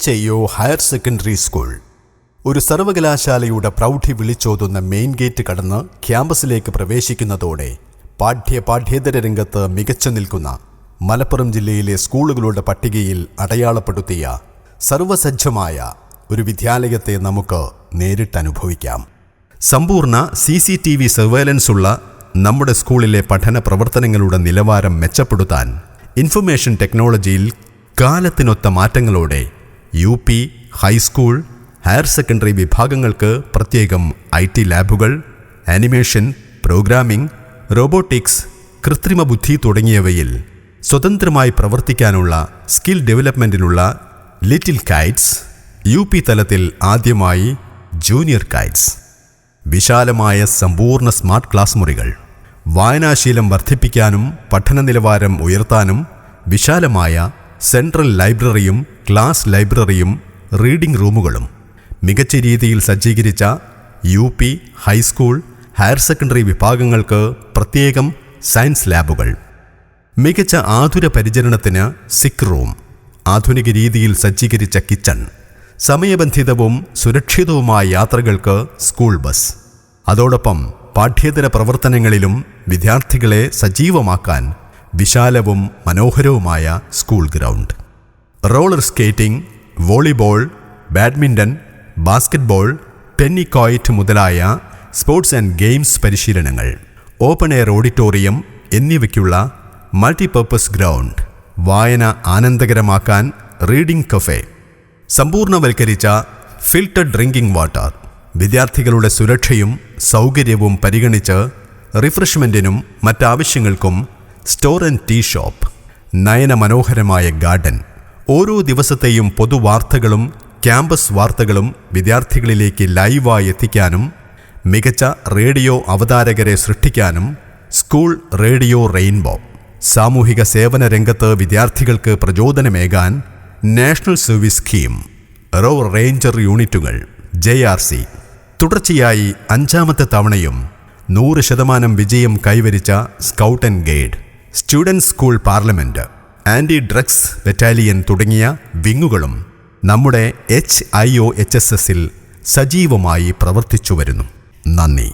H I O higher secondary school. ഒരു സർവകലാശാലയുടെ പ്രൗഢി വിളിച്ചോതുന്ന മെയിൻ ഗേറ്റ് കടന്ന് ക്യാമ്പസിലേക്ക് പ്രവേശിക്കുന്നതോടെ പാഠ്യ പാഠ്യേതര രംഗത്ത് മികച്ചു നിൽക്കുന്ന മലപ്പുറം ജില്ലയിലെ സ്കൂളുകളുടെ പട്ടികയിൽ അടയാളപ്പെടുത്തിയ സർവസജ്ജമായ ഒരു വിദ്യാലയത്തെ നമുക്ക് നേരിട്ടനുഭവിക്കാം സമ്പൂർണ C C T V surveillance ഉള്ള നമ്മുടെ സ്കൂളിലെ പഠന പ്രവർത്തനങ്ങളുടെ നിലവാരം മെച്ചപ്പെടുത്താൻ ഇൻഫർമേഷൻ ടെക്നോളജിയിൽ കാലത്തിനൊത്ത മാറ്റങ്ങളോടെ U P high school higher secondary വിഭാഗങ്ങൾക്ക് പ്രത്യേകം ഐ ടി ലാബുകൾ ആനിമേഷൻ പ്രോഗ്രാമിംഗ് റോബോട്ടിക്സ് കൃത്രിമ ബുദ്ധി തുടങ്ങിയവയിൽ സ്വതന്ത്രമായി പ്രവർത്തിക്കാനുള്ള സ്കിൽ ഡെവലപ്മെന്റിനുള്ള ലിറ്റിൽ കൈറ്റ്സ് യു പി തലത്തിൽ ആദ്യമായി ജൂനിയർ കൈറ്റ്സ്. വിശാലമായ സമ്പൂർണ സ്മാർട്ട് ക്ലാസ് മുറികൾ വായനാശീലം വർദ്ധിപ്പിക്കാനും പഠന നിലവാരം ഉയർത്താനും വിശാലമായ സെൻട്രൽ ലൈബ്രറിയും ക്ലാസ് ലൈബ്രറിയും റീഡിംഗ് റൂമുകളും. മികച്ച രീതിയിൽ സജ്ജീകരിച്ച U P high school higher secondary വിഭാഗങ്ങൾക്ക് പ്രത്യേകം സയൻസ് ലാബുകൾ. മികച്ച ആതുര പരിചരണത്തിന് സിക്ക് റൂം ആധുനിക രീതിയിൽ സജ്ജീകരിച്ച കിച്ചൺ സമയബന്ധിതവും സുരക്ഷിതവുമായ യാത്രകൾക്ക് സ്കൂൾ ബസ്. അതോടൊപ്പം പാഠ്യേതര പ്രവർത്തനങ്ങളിലും വിദ്യാർത്ഥികളെ സജീവമാക്കാൻ വിശാലവും മനോഹരവുമായ school ground. Roller skating volleyball badminton basketball tennikoit മുതലായ സ്പോർട്സ് ആൻഡ് ഗെയിംസ് പരിശീലനങ്ങൾ ഓപ്പൺ എയർ ഓഡിറ്റോറിയം എന്നിവയ്ക്കുള്ള മൾട്ടിപർപ്പസ് ഗ്രൗണ്ട് വായന ആനന്ദകരമാക്കാൻ റീഡിംഗ് കഫേ സമ്പൂർണവൽക്കരിച്ച ഫിൽട്ടർ ഡ്രിങ്കിംഗ് വാട്ടർ വിദ്യാർത്ഥികളുടെ സുരക്ഷയും സൗകര്യവും പരിഗണിച്ച് റിഫ്രഷ്മെന്റിനും മറ്റാവശ്യങ്ങൾക്കും സ്റ്റോർ ആൻഡ് ടീ ഷോപ്പ് നയനമനോഹരമായ ഗാർഡൻ. ഓരോ ദിവസത്തെയും പൊതുവാർത്തകളും ക്യാമ്പസ് വാർത്തകളും വിദ്യാർത്ഥികളിലേക്ക് ലൈവായി എത്തിക്കാനും മികച്ച റേഡിയോ അവതാരകരെ സൃഷ്ടിക്കാനും സ്കൂൾ റേഡിയോ റെയിൻബോ സാമൂഹിക സേവന രംഗത്ത് വിദ്യാർത്ഥികൾക്ക് പ്രചോദനമേകാൻ national service scheme rover ranger യൂണിറ്റുകൾ ജെ ആർ സി. തുടർച്ചയായി അഞ്ചാമത്തെ തവണയും നൂറ് ശതമാനം വിജയം കൈവരിച്ച scout and guide. Student school parliament anti drugs battalion തുടങ്ങിയ വിങ്ങുകളും നമ്മുടെ H I O H S എസിൽ സജീവമായി പ്രവർത്തിച്ചു വരുന്നു നന്ദി.